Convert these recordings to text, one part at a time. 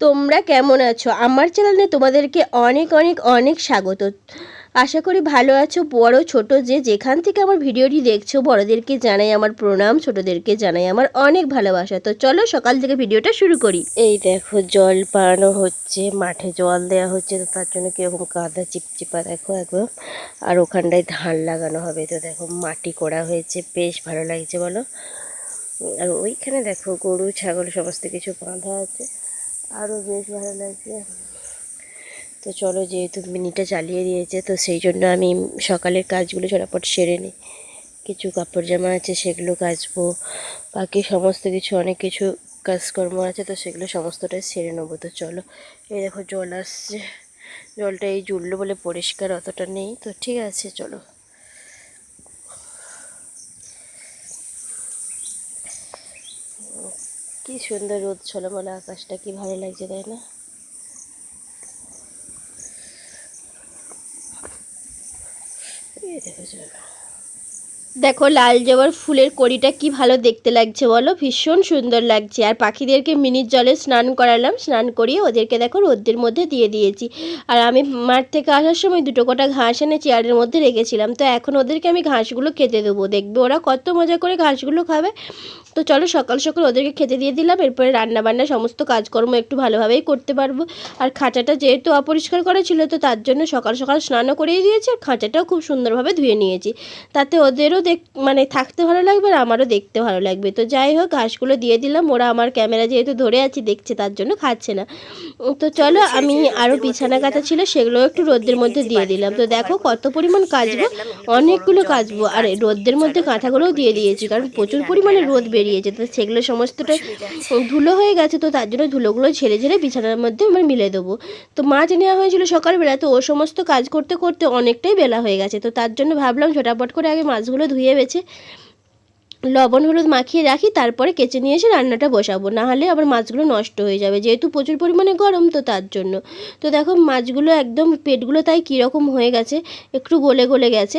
তোমরা কেমন আছো? আমার চ্যানেলে তোমাদেরকে অনেক অনেক অনেক স্বাগত। আশা করি ভালো আছো, বড়, ছোট, যে যেখান থেকে আমার ভিডিওটি দেখছ, বড়দেরকে জানাই আমার প্রণাম, ছোটদেরকে জানাই আমার অনেক ভালোবাসা। তো চলো সকাল থেকে ভিডিওটা শুরু করি। এই দেখো, জল পাড়ানো হচ্ছে, মাঠে জল দেওয়া হচ্ছে, তো তার জন্য কীরকম কাদা চিপচিপা, দেখো একদম। আর ওখানটায় ধান লাগানো হবে, তো দেখো মাটি করা হয়েছে, বেশ ভালো লাগছে বলো। আর ওইখানে দেখো গরু, ছাগল, সমস্ত কিছু বাঁধা আছে। আরও বেশ ভালো লাগছে। তো চলো যেহেতু মিনিটা চালিয়ে দিয়েছে, তো সেই জন্য আমি সকালের কাজগুলো ঝটাপট সেরে নিই। কিছু কাপড় জামা আছে, সেগুলো কাচবো। বাকি সমস্ত কিছু, অনেক কিছু কাজকর্ম আছে, তো সেগুলো সমস্তটাই সেরে নেব। তো চলো, এই দেখো জল আসছে। জলটা এই জুড়লো বলে পরিষ্কার অতটা নেই। তো ঠিক আছে, চলো। কি সুন্দর রোদ ছলমলে আকাশটা কি ভালো লাগছে তাই না এই দেখো। দেখো, লাল জবার ফুলের কড়িটা কি ভালো দেখতে লাগছে বলো? ভীষণ সুন্দর লাগছে। আর পাখিদেরকে মিনিট জলে স্নান করালাম, স্নান করিয়ে ওদেরকে দেখো রোদ্রের মধ্যে দিয়ে দিয়েছি। আর আমি মাঠ থেকে আসার সময় দুটো কটা ঘাস এনে চেয়ারের মধ্যে রেখেছিলাম। তো এখন ওদেরকে আমি ঘাসগুলো খেতে দেবো। দেখবে ওরা কত মজা করে ঘাসগুলো খাবে। তো চলো, সকাল সকাল ওদেরকে খেতে দিয়ে দিলাম। এরপরে রান্নাবান্না, সমস্ত কাজকর্ম একটু ভালোভাবেই করতে পারব। আর খাঁচাটা যেহেতু অপরিষ্কার করা ছিল, তো তার জন্য সকাল সকাল স্নানও করিয়ে দিয়েছি, আর খাঁচাটাও খুব সুন্দরভাবে ধুয়ে নিয়েছি। তাতে ওদেরও দেখ মানে থাকতে ভালো লাগবে আর আমারও দেখতে ভালো লাগবে। তো যাই হোক ঘাসগুলো দিয়ে দিলাম। ওরা আমার ক্যামেরা যেহেতু ধরে আছি দেখছে তার জন্য খাচ্ছে না। তো চলো আমি আরও বিছানা কাটা ছিল সেগুলো একটু রোদ্রের মধ্যে দিয়ে দিলাম। তো দেখো কত পরিমাণ কাচবো। অনেকগুলো কাচবো। আর রোদ্রের মধ্যে কাঁথাগুলোও দিয়ে দিয়েছি কারণ প্রচুর পরিমাণে রোদ বেরিয়েছে তো সেগুলো সমস্তটাই ধুলো হয়ে গেছে তো তার জন্য ধুলোগুলো ঝেড়ে ঝেড়ে বিছানার মধ্যে আমরা মিলে দেবো। তো মাছ নেওয়া হয়েছিল সকালবেলা তো ও সমস্ত কাজ করতে করতে অনেকটাই বেলা হয়ে গেছে। তো তার জন্য ভাবলাম ঝটাপট করে আগে মাছগুলো ধুয়ে বেছে লবণ, হলুদ মাখিয়ে রাখি, তারপরে কেচে নিয়ে এসে রান্নাটা বসাবো। না হলে আবার মাছগুলো নষ্ট হয়ে যাবে, যেহেতু প্রচুর পরিমাণে গরম তো তার জন্য। তো দেখো, মাছগুলো একদম পেটগুলো তাই কীরকম হয়ে গেছে, একটু গলে গলে গেছে।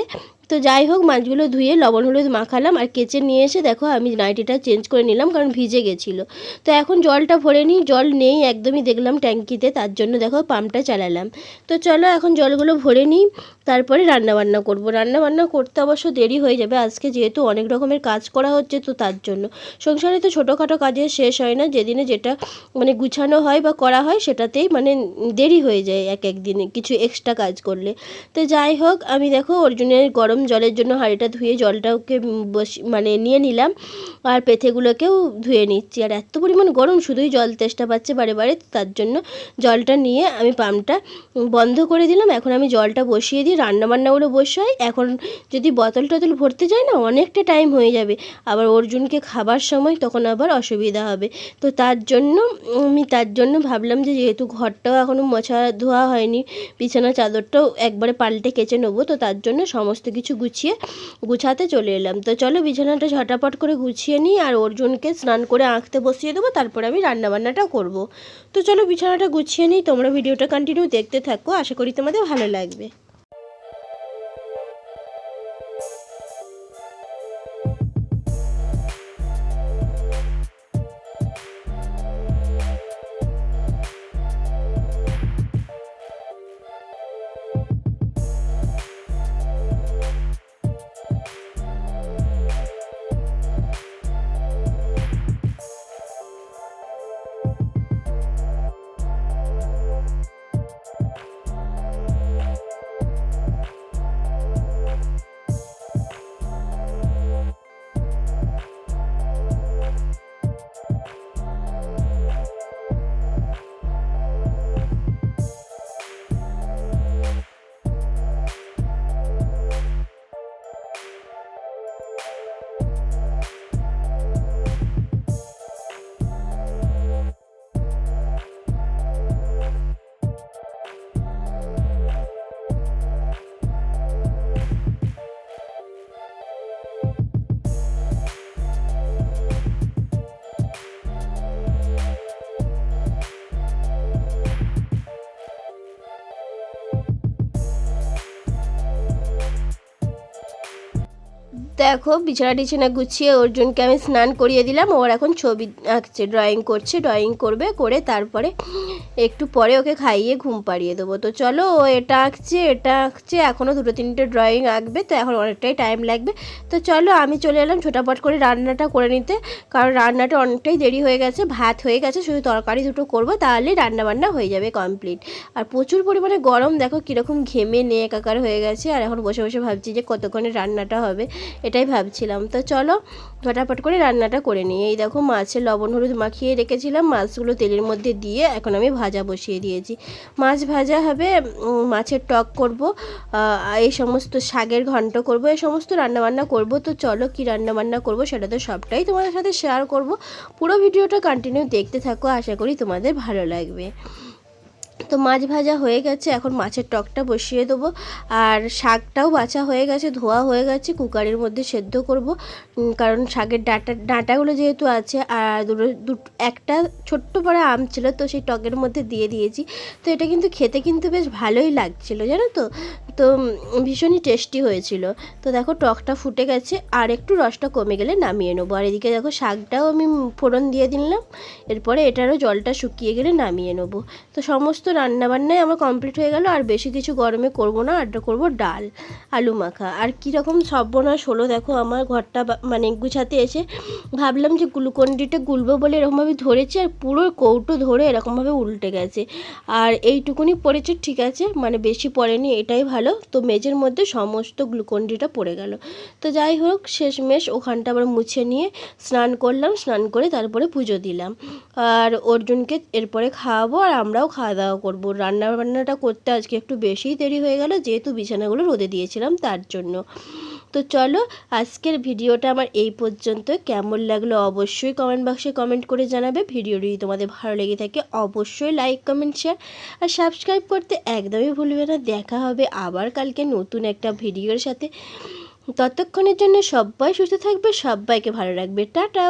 তো যাই হোক, মাছগুলো ধুয়ে লবণ হলুদ মাখালাম আর কেচে নিয়ে এসে দেখো আমি নাইটিটা চেঞ্জ করে নিলাম কারণ ভিজে গেছিল। তো এখন জলটা ভরে নিই, জল নেই, একদমই দেখলাম ট্যাঙ্কিতে, তার জন্য দেখো পাম্পটা চালালাম। তো চলো এখন জলগুলো ভরে নিই, তারপরে রান্নাবান্না করব। রান্না বান্না করতে অবশ্য দেরি হয়ে যাবে, আজকে যেহেতু অনেক রকমের কাজ করা হচ্ছে, তো তার জন্য। সংসারে তো ছোটোখাটো কাজের শেষ হয় না, যেদিনে যেটা মানে গুছানো হয় বা করা হয়, সেটাতেই মানে দেরি হয়ে যায় এক এক দিনে, কিছু এক্সট্রা কাজ করলে। তো যাই হোক, আমি দেখো অর্জুনের গরম জলের জন্য হাঁড়িটা ধুয়ে জলটাকে বসি মানে নিয়ে নিলাম আর পেথেগুলোকেও ধুয়ে নিচ্ছি। আর এত পরিমাণ গরম, শুধুই জল তেষ্টা পাচ্ছে বারে বারে তার জন্য জলটা নিয়ে আমি পাম্পটা বন্ধ করে দিলাম। এখন আমি জলটা বসিয়ে দিয়ে রান্না বান্নাগুলো বসাই। এখন যদি বোতল টতল ভরতে যাই না, অনেকটা টাইম হয়ে যাবে। আবার অর্জুনকে খাবার সময় তখন আবার অসুবিধা হবে। তো তার জন্য, আমি তার জন্য ভাবলাম যে যেহেতু ঘরটাও এখনও মোছা ধোয়া হয়নি, বিছানা চাদরটাও একবারে পাল্টে কেচে নেব, তো তার জন্য সমস্ত কিছু গুছিয়ে গুছাতে চলে এলাম। তো চলো বিছানাটা ঝটাপট করে গুছিয়ে নিই আর অর্জুনকে স্নান করে আঁকতে বসিয়ে দেবো, তারপরে আমি রান্নাবান্নাটা করব। তো চলো বিছানাটা গুছিয়ে নিই, তোমরা ভিডিওটা কন্টিনিউ দেখতে থাকো, আশা করি তোমাদের ভালো লাগবে। দেখো বিছানা টিছানা গুছিয়ে অর্জুনকে আমি স্নান করিয়ে দিলাম। ওর এখন ছবি আঁকছে ড্রয়িং করছে ড্রয়িং করবে, করে তারপরে একটু পরে ওকে খাইয়ে ঘুম পাড়িয়ে দেবো। তো চলো, ও এটা আঁকছে এটা আঁকছে এখনও দুটো তিনটে ড্রয়িং আঁকবে, তো এখন অনেকটাই টাইম লাগবে। তো চলো, আমি চলে এলাম ছোটাপট করে রান্নাটা করে নিতে, কারণ রান্নাটা অনেকটাই দেরি হয়ে গেছে, ভাত হয়ে গেছে, শুধু তরকারি দুটো করব তাহলেই রান্না বান্না হয়ে যাবে কমপ্লিট আর প্রচুর পরিমাণে গরম, দেখো কীরকম ঘেমে নিয়ে একাকার হয়ে গেছে, আর এখন বসে বসে ভাবছি যে কতক্ষণে রান্নাটা হবে। এটাই ভাবছিলাম। তো চলো ফটাফট করে রান্নাটা করে নিই। এই দেখো মাছের লবণ হলুদ মাখিয়ে রেখেছিলাম। মাছগুলো তেলের মধ্যে দিয়ে এখন আমি ভাজা বসিয়ে দিয়েছি। মাছ ভাজা হবে মাছের টক করব এই সমস্ত শাকের ঘন্ট করব, এই সমস্ত রান্নাবান্না করব। তো চলো কি রান্নাবান্না করব সেটা তো সবটাই তোমাদের সাথে শেয়ার করব। পুরো ভিডিওটা কন্টিনিউ দেখতে থাকো। আশা করি তোমাদের ভালো লাগবে। তো মাছ ভাজা হয়ে গেছে, এখন মাছের টকটা বসিয়ে দেবো। আর শাকটাও বাছা হয়ে গেছে, ধোয়া হয়ে গেছে, কুকারের মধ্যে সেদ্ধ করব। কারণ শাকের ডাটা, ডাঁটাগুলো যেহেতু আছে, আর দুটো দুটো একটা ছোট্ট বড় আম ছিল, তো সেই টকের মধ্যে দিয়ে দিয়েছি। তো এটা কিন্তু খেতে কিন্তু বেশ ভালোই লাগছিল, জানো তো? তো ভীষণই টেস্টি হয়েছিল। তো দেখো টকটা ফুটে গেছে, আর একটু রসটা কমে গেলে নামিয়ে নেব। আর এদিকে দেখো শাকটাও আমি ফোড়ন দিয়ে দিলাম, এরপরে এটারও জলটা শুকিয়ে গেলে নামিয়ে নেব। তো সমস্ত রান্নাবান্নাই আমার কমপ্লিট হয়ে গেল, আর বেশি কিছু গরমে করব না আড্ডা করব ডাল, আলু মাখা। আর কীরকম সর্বনাশ হলো দেখো, আমার ঘরটা মানে গুছাতে এসে ভাবলাম যে গ্লুকন্ডিটা গুলবো বলে এরকমভাবে ধরেছি, আর পুরো কৌটো ধরে এরকমভাবে উল্টে গেছে। আর এইটুকুনি পড়েছে, ঠিক আছে মানে বেশি পড়েনি, এটাই ভালো। তো মেঝের মধ্যে সমস্ত গ্লুকন্ডিটা পড়ে গেল। তো যাই হোক, শেষমেশ ওখানটা আবার মুছে নিয়ে স্নান করলাম, স্নান করে তারপরে পুজো দিলাম। আর অর্জুনকে এরপরে খাওয়াবো, আর আমরাও খাওয়া দাওয়া করব। রান্না বান্নাটা করতে আজকে একটু বেশিই দেরি হয়ে গেল, যেহেতু বিছানাগুলো রোদে দিয়েছিলাম তার জন্য। তো চলো, আজকের ভিডিওটা আমার এই পর্যন্ত। কেমন লাগল অবশ্যই কমেন্ট বক্সে কমেন্ট করে জানাবে। ভিডিওটি যদি তোমাদের ভালো লেগে থাকে, অবশ্যই লাইক কমেন্ট শেয়ার আর সাবস্ক্রাইব করতে একদমই ভুলবে না। দেখা হবে আবার কালকে নতুন একটা ভিডিওর সাথে। ততক্ষণের জন্য সবাই সুস্থ থাকবে, সবাইকে ভালো রাখবে। টাটা